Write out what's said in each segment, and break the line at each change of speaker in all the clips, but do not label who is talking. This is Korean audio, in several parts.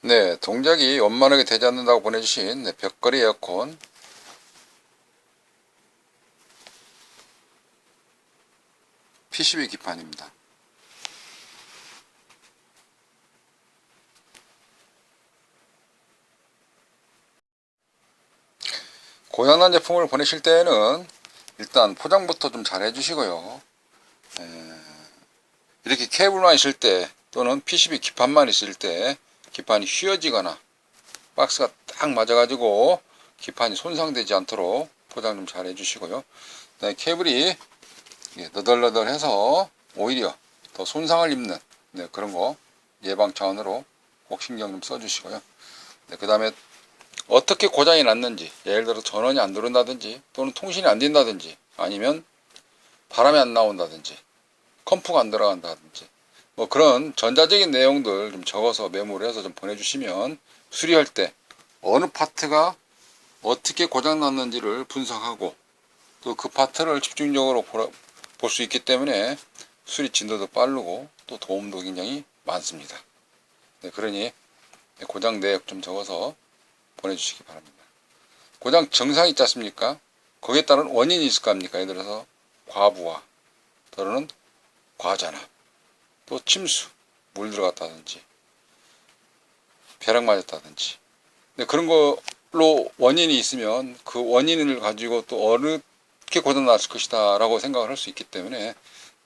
네, 동작이 원만하게 되지 않는다고 보내주신 네, 벽걸이 에어컨 PCB 기판입니다. 고장난 제품을 보내실 때에는 일단 포장부터 좀 잘 해주시고요. 에, 이렇게 케이블만 있을 때 또는 PCB 기판만 있을 때 기판이 휘어지거나 박스가 딱 맞아가지고 기판이 손상되지 않도록 포장 좀 잘 해주시고요. 케이블이 예, 너덜너덜해서 오히려 더 손상을 입는 네, 그런 거 예방 차원으로 꼭 신경 좀 써주시고요. 네, 그 다음에 어떻게 고장이 났는지 예를 들어 전원이 안 들어온다든지 또는 통신이 안 된다든지 아니면 바람이 안 나온다든지 컴프가 안 들어간다든지 뭐 그런 전자적인 내용들 좀 적어서 메모를 해서 좀 보내주시면 수리할 때 어느 파트가 어떻게 고장 났는지를 분석하고 또 그 파트를 집중적으로 볼 수 있기 때문에 수리 진도도 빠르고 또 도움도 굉장히 많습니다. 네, 그러니 고장 내역 좀 적어서 보내주시기 바랍니다. 고장 증상이 있지 않습니까? 거기에 따른 원인이 있을 거 아닙니까? 예를 들어서 과부하 또는 과전압 또 침수 물 들어갔다든지 벼락 맞았다든지 네, 그런 걸로 원인이 있으면 그 원인을 가지고 또 어떻게 고장 났을 것이다 라고 생각을 할 수 있기 때문에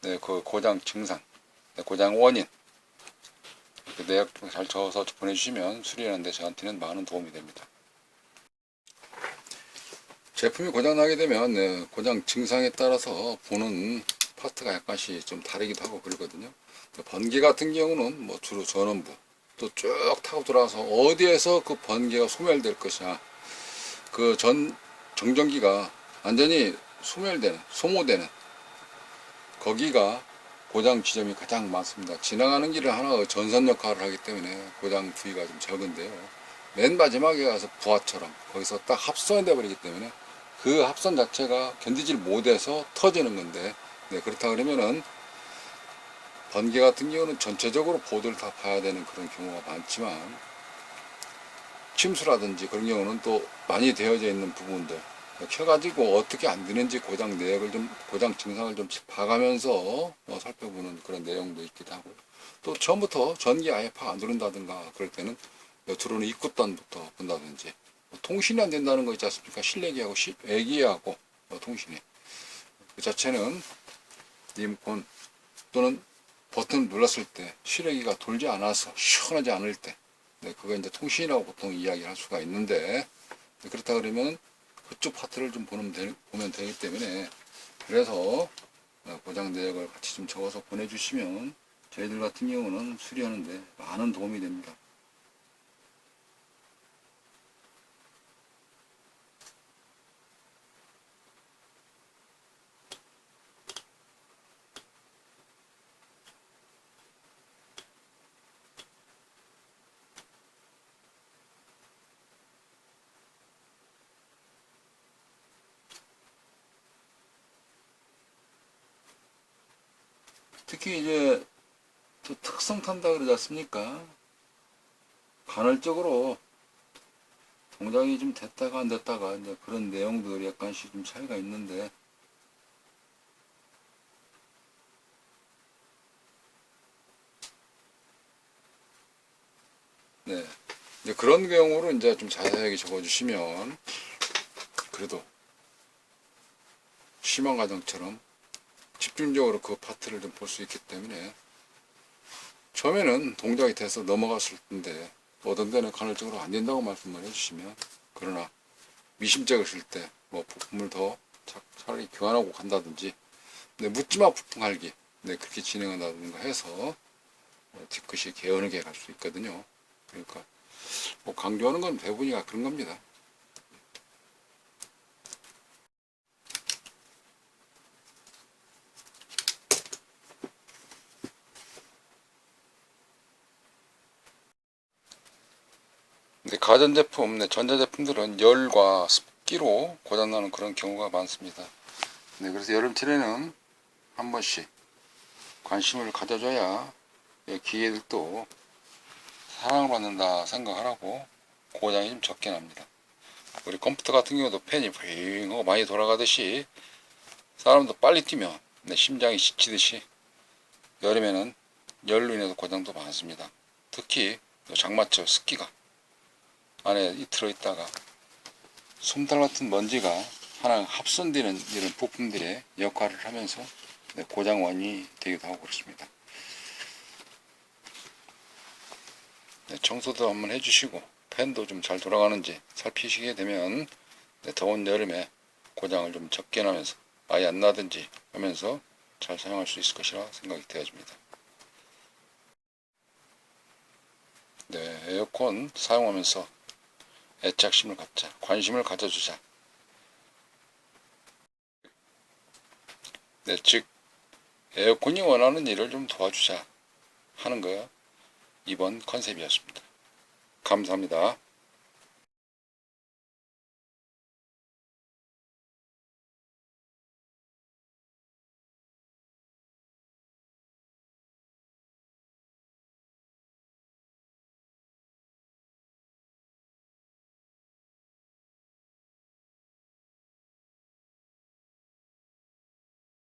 네, 그 고장 증상 네, 고장 원인 그 내역 잘 적어서 보내주시면 수리하는데 저한테는 많은 도움이 됩니다. 제품이 고장나게 되면 네, 고장 증상에 따라서 보는 파트가 약간씩 좀 다르기도 하고 그러거든요. 번개 같은 경우는 뭐 주로 전원부 또 쭉 타고 들어와서 어디에서 그 번개가 소멸될 것이냐 그 전 정전기가 완전히 소멸되는 소모되는 거기가 고장 지점이 가장 많습니다. 지나가는 길을 하나 전선 역할을 하기 때문에 고장 부위가 좀 적은데요. 맨 마지막에 가서 부하처럼 거기서 딱 합선이 돼 버리기 때문에 그 합선 자체가 견디질 못해서 터지는 건데 네, 그렇다 그러면은 번개 같은 경우는 전체적으로 보드를 다 봐야 되는 그런 경우가 많지만 침수라든지 그런 경우는 또 많이 되어져 있는 부분들 켜가지고 어떻게 안 되는지 고장 내역을 좀 고장 증상을 좀 봐가면서 어, 살펴보는 그런 내용도 있기도 하고. 또 처음부터 전기 아예 파안 들어온다든가 그럴 때는 들어오는 입구단부터 본다든지 뭐 통신이 안 된다는 거 있지 않습니까? 실내기하고 시, 외기하고 어, 통신이. 그 자체는 리모컨 또는 버튼 눌렀을 때 실외기가 돌지 않아서 시원하지 않을 때 네, 그거 이제 통신이라고 보통 이야기를 할 수가 있는데 네, 그렇다 그러면 그쪽 파트를 좀 보면, 되, 보면 되기 때문에 그래서 어, 고장 내역을 같이 좀 적어서 보내주시면 저희들 같은 경우는 수리하는데 많은 도움이 됩니다. 특히 이제 또 특성 탄다 그러지 않습니까? 간헐적으로 동작이 좀 됐다가 안 됐다가 이제 그런 내용들이 약간씩 좀 차이가 있는데 네. 이제 그런 경우로 이제 좀 자세하게 적어주시면 그래도 심한 과정처럼 집중적으로 그 파트를 좀 볼 수 있기 때문에 처음에는 동작이 돼서 넘어갔을 텐데 어떤 데는 간헐적으로 안 된다고 말씀을 해주시면 그러나 미심쩍으실 때 뭐 부품을 더 차- 차라리 교환하고 간다든지 네, 묻지마 부품 갈기 네, 그렇게 진행한다든가 해서 어, 뒤끝이 개어르게 갈 수 있거든요. 그러니까 뭐 강조하는 건 대부분이 그런 겁니다 가전제품, 네, 전자제품들은 열과 습기로 고장나는 그런 경우가 많습니다. 네, 그래서 여름철에는 한 번씩 관심을 가져줘야 이 기계들도 사랑을 받는다 생각하라고 고장이 좀 적게 납니다. 우리 컴퓨터 같은 경우도 팬이 윙하고 많이 돌아가듯이 사람도 빨리 뛰면 내 심장이 지치듯이 여름에는 열로 인해서 고장도 많습니다. 특히 요 장마철 습기가 안에 이 들어있다가 솜털 같은 먼지가 하나 합선되는 이런 부품들의 역할을 하면서 네, 고장 원인이 되기도 하고 그렇습니다. 네, 청소도 한번 해주시고 팬도 좀 잘 돌아가는지 살피시게 되면 네, 더운 여름에 고장을 좀 적게 나면서 아예 안 나든지 하면서 잘 사용할 수 있을 것이라 생각이 되어집니다. 네, 에어컨 사용하면서 애착심을 갖자, 관심을 가져주자. 네, 즉 에어컨이 원하는 일을 좀 도와주자 하는 거야. 이번 컨셉이었습니다. 감사합니다.